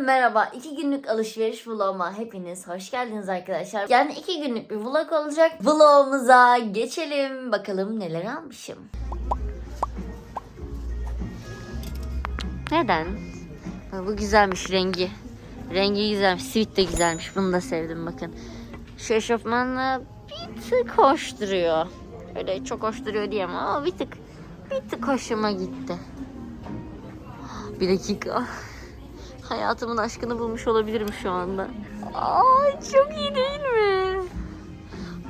merhaba. İki günlük alışveriş vloguma hepiniz hoş geldiniz arkadaşlar. Yani iki günlük bir vlog olacak. Vlogumuza geçelim. Bakalım neler almışım. Neden? Bu güzelmiş rengi. Rengi güzelmiş. Sweet de güzelmiş. Bunu da sevdim bakın. Şu eşofmanla bir tık hoş duruyor. Öyle çok hoş duruyor diyemem ama bir tık bir tık hoşuma gitti. Bir dakika. Hayatımın aşkını bulmuş olabilirim şu anda. Ay çok iyi değil mi?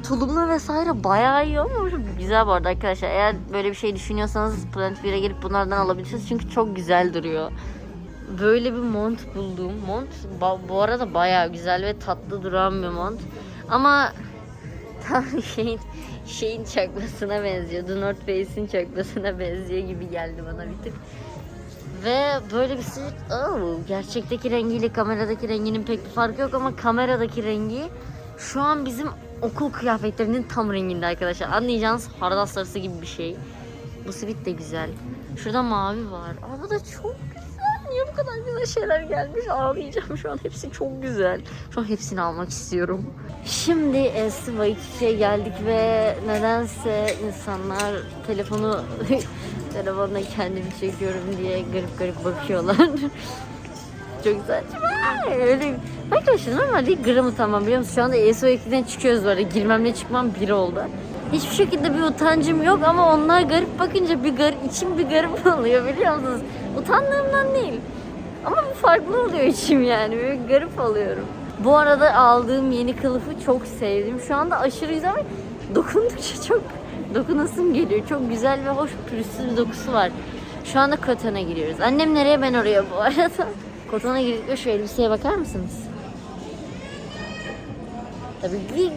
Tulumla vesaire bayağı iyi olmuş. Güzel bu arada arkadaşlar. Eğer böyle bir şey düşünüyorsanız Planet 1'e gelip bunlardan alabilirsiniz. Çünkü çok güzel duruyor. Böyle bir mont buldum. Mont bu arada bayağı güzel ve tatlı duran bir mont. Ama tam şeyin şeyin çakmasına benziyor. The North Face'in çakmasına benziyor gibi geldi bana bir tık. Ve böyle bir sivit, oh, gerçekteki rengiyle kameradaki renginin pek bir farkı yok ama kameradaki rengi şu an bizim okul kıyafetlerinin tam renginde arkadaşlar. Anlayacağınız hardal sarısı gibi bir şey. Bu sivit de güzel. Şurada mavi var. Aa, bu da çok güzel. Niye bu kadar güzel şeyler gelmiş? Ağlayacağım şu an. Hepsi çok güzel. Şu an hepsini almak istiyorum. Şimdi e, Sıva İçişe geldik ve nedense insanlar telefonu telefonla kendimi çekiyorum diye garip garip bakıyorlar. Çok saçma. Öyle Arkadaşlar normalde gram utanmam biliyor musunuz? Şu anda ESO 2'den çıkıyoruz böyle. Girmemle çıkmam bir oldu. Hiçbir şekilde bir utancım yok ama onlar garip bakınca bir garip, içim bir garip oluyor biliyor musunuz? Utandığımdan değil. Ama bir farklı oluyor içim yani. Böyle garip oluyorum. Bu arada aldığım yeni kılıfı çok sevdim. Şu anda aşırı güzel ve dokundukça çok dokunasım geliyor. Çok güzel ve hoş pürüzsüz bir dokusu var. Şu anda Koton'a giriyoruz. Annem nereye ben oraya bu arada. Koton'a girdik şu elbiseye bakar mısınız? Tabii gi-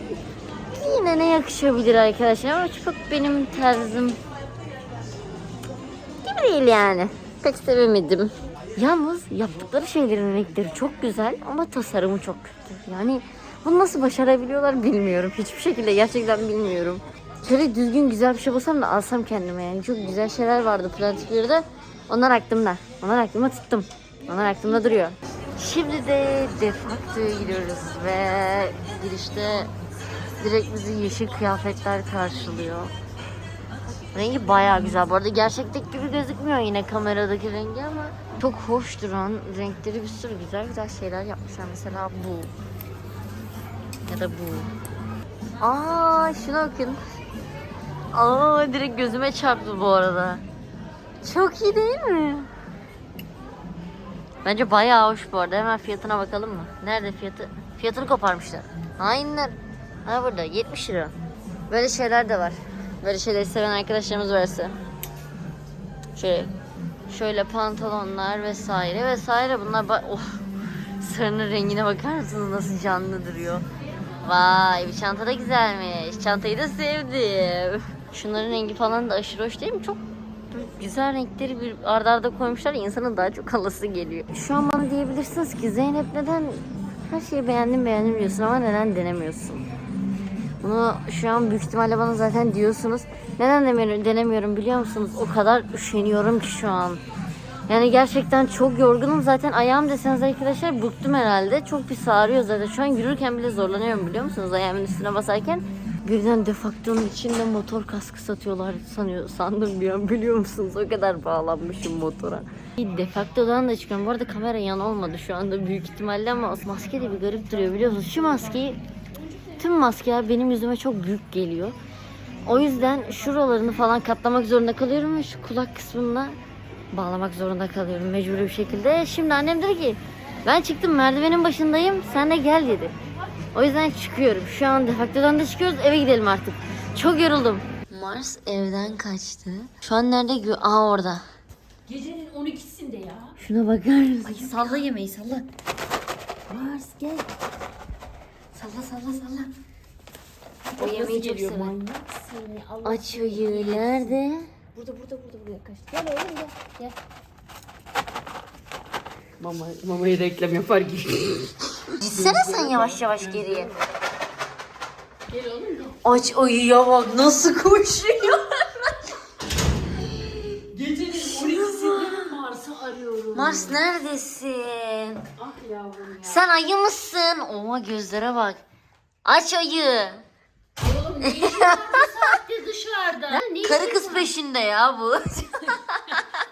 yine ne yakışabilir arkadaşlar ama çok benim tarzım gibi değil yani. Pek sevemedim. Yalnız yaptıkları şeylerin renkleri çok güzel ama tasarımı çok kötü. Yani bunu nasıl başarabiliyorlar bilmiyorum. Hiçbir şekilde gerçekten bilmiyorum. Şöyle düzgün güzel bir şey bulsam da alsam kendime yani. Çok güzel şeyler vardı 1'de. Onlar aklımda. Onlar aklımda tuttum. Onlar aklımda duruyor. Şimdi de defaktoya gidiyoruz ve girişte direkt bizi yeşil kıyafetler karşılıyor. Rengi bayağı güzel. Bu arada gerçekteki gibi gözükmüyor yine kameradaki rengi ama çok hoş duran renkleri bir sürü güzel güzel şeyler yapmışlar. Mesela bu. Ya da bu. Aa şuna bakın. Aa direkt gözüme çarptı bu arada. Çok iyi değil mi? Bence bayağı hoş bu arada. Hemen fiyatına bakalım mı? Nerede fiyatı? Fiyatını koparmışlar. Hainler. Ha burada 70 lira. Böyle şeyler de var. Böyle şeyleri seven arkadaşlarımız varsa. Şöyle şöyle pantolonlar vesaire vesaire bunlar ba- oh, sarının rengine bakar mısınız nasıl canlı duruyor. Vay bu çanta da güzelmiş. Çantayı da sevdim. Şunların rengi falan da aşırı hoş değil mi? Çok güzel renkleri bir arda arda koymuşlar insanın daha çok alası geliyor. Şu an bana diyebilirsiniz ki Zeynep neden her şeyi beğendim beğendim diyorsun ama neden denemiyorsun? Bunu şu an büyük ihtimalle bana zaten diyorsunuz. Neden denemiyorum biliyor musunuz? O kadar üşeniyorum ki şu an. Yani gerçekten çok yorgunum. Zaten ayağım deseniz arkadaşlar bıktım herhalde. Çok pis ağrıyor zaten. Şu an yürürken bile zorlanıyorum biliyor musunuz? Ayağımın üstüne basarken. Birden defaktörün içinde motor kaskı satıyorlar sanıyor, sandım bir an biliyor musunuz? O kadar bağlanmışım motora. Defaktodan da çıkıyorum. Bu arada kamera yan olmadı şu anda büyük ihtimalle ama maske de bir garip duruyor biliyor musunuz? Şu maskeyi tüm maskeler benim yüzüme çok büyük geliyor. O yüzden şuralarını falan katlamak zorunda kalıyorum ve şu kulak kısmını bağlamak zorunda kalıyorum mecburi bir şekilde. Şimdi annem dedi ki ben çıktım merdivenin başındayım sen de gel dedi. O yüzden çıkıyorum. Şu an defaktodan da çıkıyoruz eve gidelim artık. Çok yoruldum. Mars evden kaçtı. Şu an nerede? Aa orada. Gecenin 12'sinde ya. Şuna bakar mısın? Ay salla yemeği salla. Mars gel. Salla salla salla. O yemeği çok sever. Seni. Allah Aç ayı nerede? Burada burada burada buraya kaç. Gel oğlum gel. Gel. Mama, mamayı reklam yapar gibi. Gitsene sen yavaş yavaş geriye. gel oğlum. Aç ayıya bak nasıl koşuyor. Mars neredesin? Ah yavrum ya. Sen ayı mısın? Oha gözlere bak. Aç ayı. Oğlum ne işin var bu saatte dışarıda? Ne işin Karı kız var? peşinde ya bu.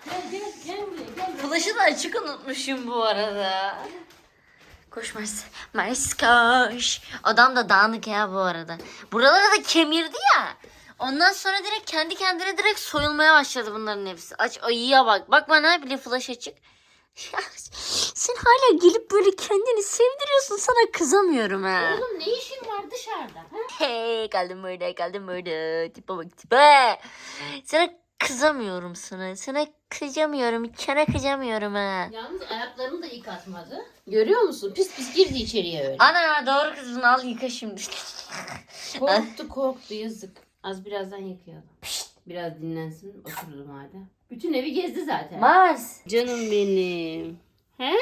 Gel gel gel buraya gel. Flaşı da açık unutmuşum bu arada. Koş Mars. Mars koş. Adam da dağınık ya bu arada. Buraları da kemirdi ya. Ondan sonra direkt kendi kendine direkt soyulmaya başladı bunların hepsi. Aç ayıya bak. Bak bana bile flash açık. Ya, sen hala gelip böyle kendini sevdiriyorsun. Sana kızamıyorum ha. Oğlum ne işin var dışarıda? Ha? Hey kaldım burada kaldım burada. Tipe bak tipe. Sana kızamıyorum sana. Sana kızamıyorum. Sana kızamıyorum ha. Yalnız ayaklarını da yıkatmadı. Görüyor musun? Pis pis girdi içeriye öyle. Ana doğru kızım al yıka şimdi. Korktu korktu yazık. Az birazdan yıkayalım. Biraz dinlensin oturdu madem. Bütün evi gezdi zaten. Mars. Canım benim. He?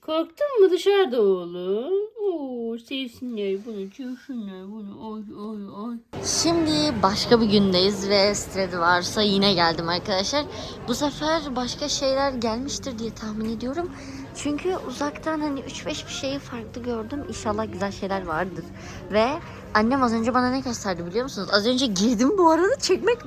Korktun mu dışarıda oğlum? Oo, sevsinler bunu, çövsünler bunu. Oy oy oy. Şimdi başka bir gündeyiz ve stredi varsa yine geldim arkadaşlar. Bu sefer başka şeyler gelmiştir diye tahmin ediyorum. Çünkü uzaktan hani 3-5 bir şeyi farklı gördüm. İnşallah güzel şeyler vardır. Ve annem az önce bana ne gösterdi biliyor musunuz? Az önce girdim bu arada çekmek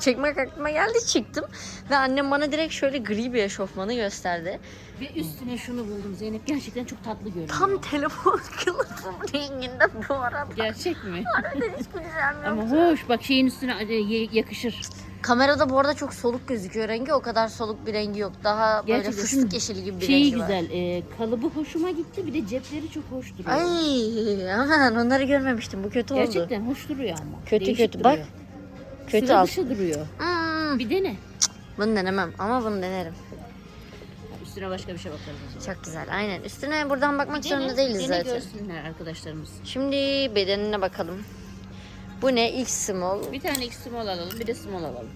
çekmek aklıma geldi çıktım. Ve annem bana direkt şöyle gri bir eşofmanı gösterdi. Ve üstüne şunu buldum Zeynep. Gerçekten çok tatlı görünüyor. Tam telefon kılıfım renginde bu arada. Gerçek mi? Harbiden hiç güzel yok. Ama hoş bak şeyin üstüne e, yakışır. Kamerada bu arada çok soluk gözüküyor rengi. O kadar soluk bir rengi yok. Daha böyle Gerçekten fıstık şunun yeşili gibi bir Şeyi rengi var. güzel. e, kalıbı hoşuma gitti. Bir de cepleri çok hoş duruyor. Ay aman onları görmemiştim. Bu kötü oldu. Gerçekten hoş duruyor ama. Kötü Değişik kötü. Bak. duruyor. Kötü Sıra al. dışı duruyor. Hmm, Bir dene. bunu denemem ama bunu denerim. Üstüne başka bir şey bakarız o zaman. Çok güzel. Aynen. Üstüne buradan bakmak zorunda değiliz dene zaten. görsünler arkadaşlarımız. Şimdi bedenine bakalım. Bu ne? X small. Bir tane X small alalım, bir de small alalım.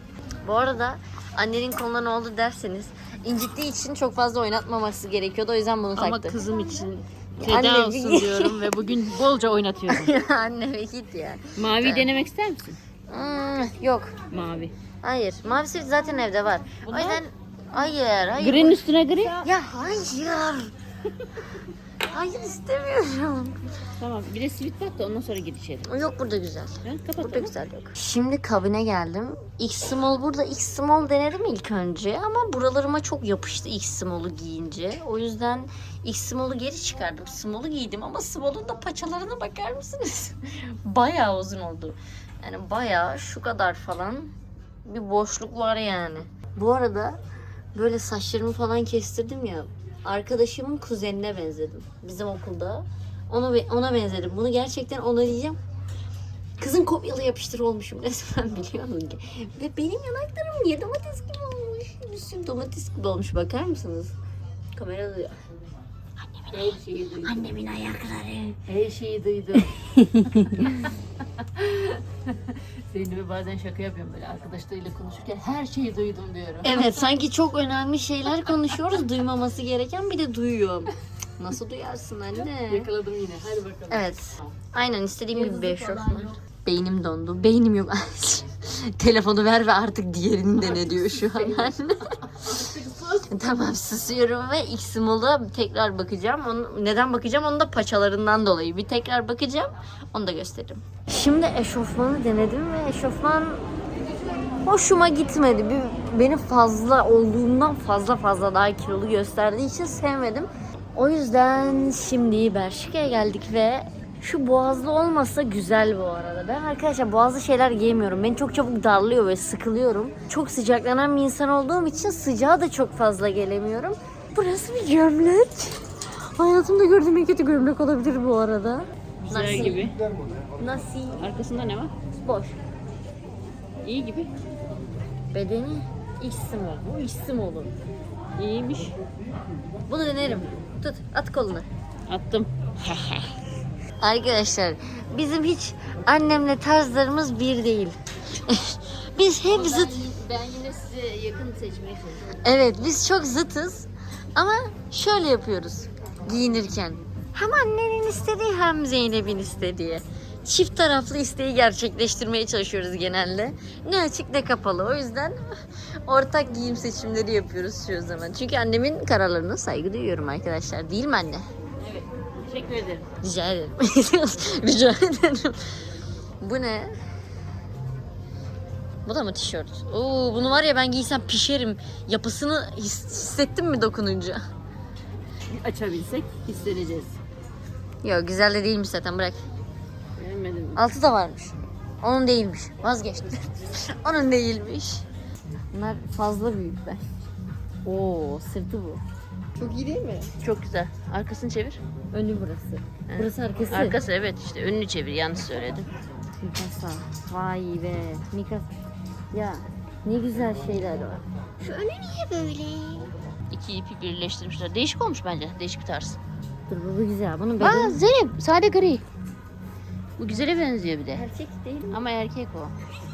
Bu arada annenin koluna ne oldu derseniz incittiği için çok fazla oynatmaması gerekiyordu. O yüzden bunu Ama taktı. kızım için Anne, feda olsun bir- diyorum ve bugün bolca oynatıyorum. Anne be git ya. Mavi denemek ister misin? Hmm, yok. Mavi. Hayır. Mavi zaten evde var. Bunlar? O yüzden hayır, hayır. Green üstüne gri. Ya hayır. Hayır istemiyorum. Tamam bir de sivit bak da ondan sonra gir içeri. Yok burada güzel. Ha, kapat Burada onu. güzel yok. Şimdi kabine geldim. X small burada X small denedim ilk önce ama buralarıma çok yapıştı X small'u giyince. O yüzden X small'u geri çıkardım. Small'u giydim ama small'un da paçalarına bakar mısınız? bayağı uzun oldu. Yani bayağı şu kadar falan bir boşluk var yani. Bu arada böyle saçlarımı falan kestirdim ya. Arkadaşımın kuzenine benzedim. Bizim okulda. Ona ona benzedim. Bunu gerçekten ona diyeceğim. Kızın kopyalı yapıştır olmuşum resmen biliyor musun? Ve benim yanaklarım niye domates gibi olmuş? Sürü domates gibi olmuş bakar mısınız? Kamerada diyor. Her şeyi duydum. Annemin ayakları. Her şeyi duydum. Zeynep'e bazen şaka yapıyorum böyle arkadaşlarıyla konuşurken her şeyi duydum diyorum. Evet sanki çok önemli şeyler konuşuyoruz. Duymaması gereken bir de duyuyor. Nasıl duyarsın anne? Yakaladım yine. Hadi bakalım. Evet. Aynen istediğim gibi bir eşofman. Beynim dondu. Beynim yok. Telefonu ver ve artık diğerini dene diyor şu an anne. tamam susuyorum ve X Small'a tekrar bakacağım. Onu, neden bakacağım? Onu da paçalarından dolayı. Bir tekrar bakacağım. Onu da gösteririm. Şimdi eşofmanı denedim ve eşofman hoşuma gitmedi. Bir, beni fazla olduğumdan fazla fazla daha kilolu gösterdiği için sevmedim. O yüzden şimdi Berşika'ya geldik ve şu boğazlı olmasa güzel bu arada. Ben arkadaşlar boğazlı şeyler giyemiyorum. Beni çok çabuk darlıyor ve sıkılıyorum. Çok sıcaklanan bir insan olduğum için sıcağa da çok fazla gelemiyorum. Burası bir gömlek. Hayatımda gördüğüm en kötü gömlek olabilir bu arada. Güzel Nasıl? gibi. Nasıl? Arkasında ne var? Boş. İyi gibi. Bedeni X small. Bu X small'u. İyiymiş. Bunu denerim. Tut at kolunu. Attım. Arkadaşlar bizim hiç annemle tarzlarımız bir değil. biz hep zıt. Ben yine size yakın seçmeye çalışıyorum. Evet biz çok zıtız ama şöyle yapıyoruz giyinirken. Hem annenin istediği hem Zeynep'in istediği. çift taraflı isteği gerçekleştirmeye çalışıyoruz genelde. Ne açık ne kapalı. O yüzden ortak giyim seçimleri yapıyoruz şu zaman. Çünkü annemin kararlarına saygı duyuyorum arkadaşlar. Değil mi anne? Teşekkür ederim. Rica ederim. Rica ederim. Bu ne? Bu da mı tişört? Oo, bunu var ya ben giysem pişerim. Yapısını his- hissettin mi dokununca? Açabilsek hissedeceğiz. Yok güzel de değilmiş zaten bırak. Beğenmedim. Altı da varmış. Onun değilmiş. Vazgeçtim. Onun değilmiş. Bunlar fazla büyük be. Oo sırtı bu. Çok iyi değil mi? Çok güzel. Arkasını çevir. Önü burası. Burası arkası. Arkası evet işte önünü çevir yanlış söyledim. Mikasa. Vay be. Mikasa. Ya ne güzel şeyler var. Şu önü niye böyle? İki ipi birleştirmişler. Değişik olmuş bence. Değişik bir tarz. Dur bu, bu güzel. Bunun Aa bedeni Zeynep sade gri. Bu güzele benziyor bir de. erkek değil mi? Ama erkek o.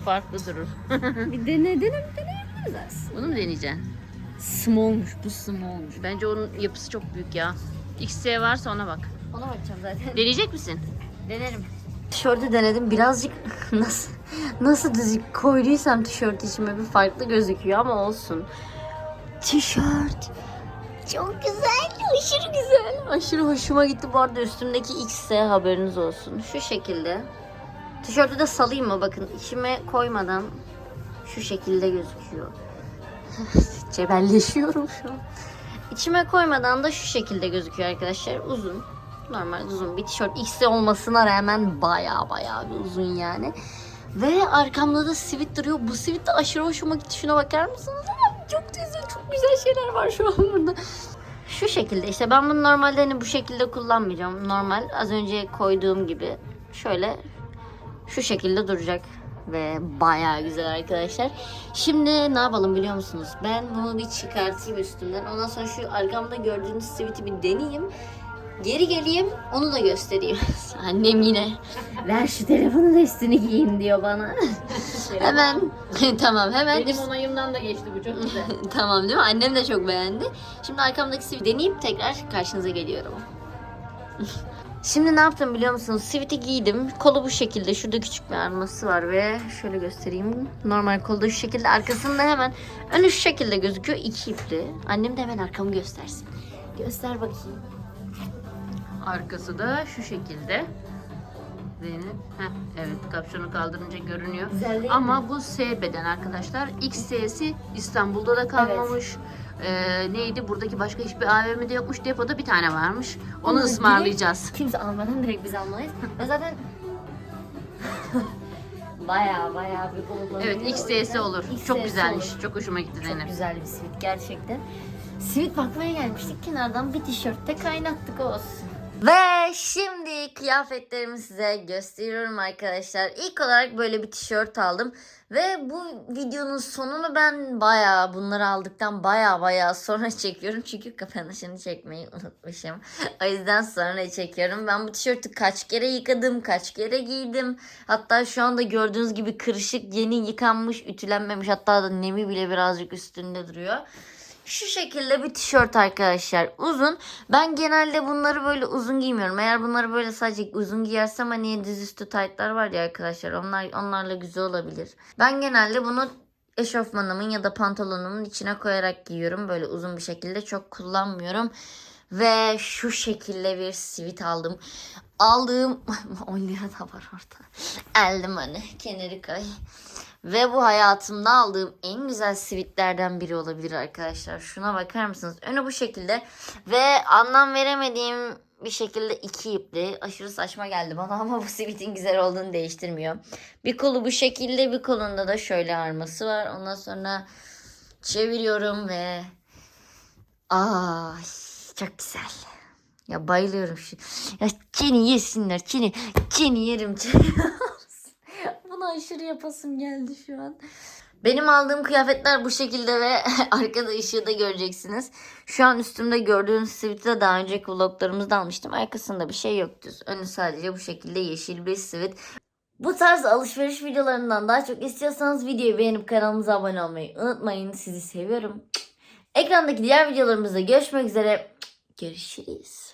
Farklı durur. bir dene dene deneyebiliriz aslında. Bunu mu deneyeceksin? Smallmuş bu smallmuş. Bence onun yapısı çok büyük ya. XS varsa ona bak. Ona bakacağım zaten. Deneyecek misin? Denerim. Tişörtü denedim. Birazcık nasıl nasıl düz koyduysam tişört içime bir farklı gözüküyor ama olsun. Tişört. Çok güzel, aşırı güzel. Aşırı hoşuma gitti. Bu arada üstümdeki XS haberiniz olsun. Şu şekilde. Tişörtü de salayım mı? Bakın içime koymadan şu şekilde gözüküyor. Cebelleşiyorum şu an. İçime koymadan da şu şekilde gözüküyor arkadaşlar. Uzun. Normal uzun bir tişört. XS olmasına rağmen baya baya bir uzun yani. Ve arkamda da sivit duruyor. Bu sivit de aşırı hoşuma gitti. Şuna bakar mısınız? Çok güzel, çok güzel şeyler var şu an burada. Şu şekilde işte ben bunu normalde hani bu şekilde kullanmayacağım. Normal az önce koyduğum gibi şöyle şu şekilde duracak. Ve bayağı güzel arkadaşlar. Şimdi ne yapalım biliyor musunuz? Ben bunu bir çıkartayım üstümden. Ondan sonra şu arkamda gördüğünüz siviti bir deneyeyim. Geri geleyim onu da göstereyim. Annem yine ver şu telefonu da üstünü giyeyim diyor bana. hemen tamam hemen Benim onayımdan da geçti bu çok güzel. tamam değil mi? Annem de çok beğendi. Şimdi arkamdaki siviti deneyip tekrar karşınıza geliyorum. Şimdi ne yaptım biliyor musunuz? Siviti giydim. Kolu bu şekilde. Şurada küçük bir arması var ve şöyle göstereyim. Normal kolda şu şekilde. Arkasında hemen önü şu şekilde gözüküyor. iki ipli. Annem de hemen arkamı göstersin. Göster bakayım. Arkası da şu şekilde. Zeynep. Heh, evet kapşonu kaldırınca görünüyor. Güzel değil Ama bu S beden arkadaşlar. XS'si İstanbul'da da kalmamış. Ee, neydi? Buradaki başka hiçbir AVM'de yokmuş. Depoda bir tane varmış. Onu Onu ısmarlayacağız. Kimse almadan direkt biz almalıyız. Ve zaten baya baya bir kullanılıyor. Evet XS'si olur. Çok güzelmiş. Çok hoşuma gitti Çok Zeynep. güzel bir sivit gerçekten. Sivit bakmaya gelmiştik. Kenardan bir tişörtte kaynattık olsun. Ve şimdi kıyafetlerimi size gösteriyorum arkadaşlar. İlk olarak böyle bir tişört aldım. Ve bu videonun sonunu ben bayağı bunları aldıktan bayağı bayağı sonra çekiyorum. Çünkü kapanışını çekmeyi unutmuşum. O yüzden sonra çekiyorum. Ben bu tişörtü kaç kere yıkadım, kaç kere giydim. Hatta şu anda gördüğünüz gibi kırışık, yeni yıkanmış, ütülenmemiş. Hatta da nemi bile birazcık üstünde duruyor. Şu şekilde bir tişört arkadaşlar. Uzun. Ben genelde bunları böyle uzun giymiyorum. Eğer bunları böyle sadece uzun giyersem hani dizüstü taytlar var ya arkadaşlar. Onlar onlarla güzel olabilir. Ben genelde bunu eşofmanımın ya da pantolonumun içine koyarak giyiyorum. Böyle uzun bir şekilde çok kullanmıyorum. Ve şu şekilde bir sivit aldım. Aldığım 10 lira da var orada. Aldım hani kenarı koy. Ve bu hayatımda aldığım en güzel sivitlerden biri olabilir arkadaşlar. Şuna bakar mısınız? Önü bu şekilde ve anlam veremediğim bir şekilde iki ipli. Aşırı saçma geldi bana ama bu sivitin güzel olduğunu değiştirmiyor. Bir kolu bu şekilde bir kolunda da şöyle arması var. Ondan sonra çeviriyorum ve ay çok güzel. Ya bayılıyorum şu. Ya Çin'i yesinler. Çin'i. Çin'i yerim. Çin'i. Buna aşırı yapasım geldi şu an. Benim aldığım kıyafetler bu şekilde ve arkada ışığı da göreceksiniz. Şu an üstümde gördüğünüz siviti de daha önceki vloglarımızda almıştım. Arkasında bir şey yoktu. Önü sadece bu şekilde yeşil bir sivit. Bu tarz alışveriş videolarından daha çok istiyorsanız videoyu beğenip kanalımıza abone olmayı unutmayın. Sizi seviyorum. Ekrandaki diğer videolarımızda görüşmek üzere. Görüşürüz.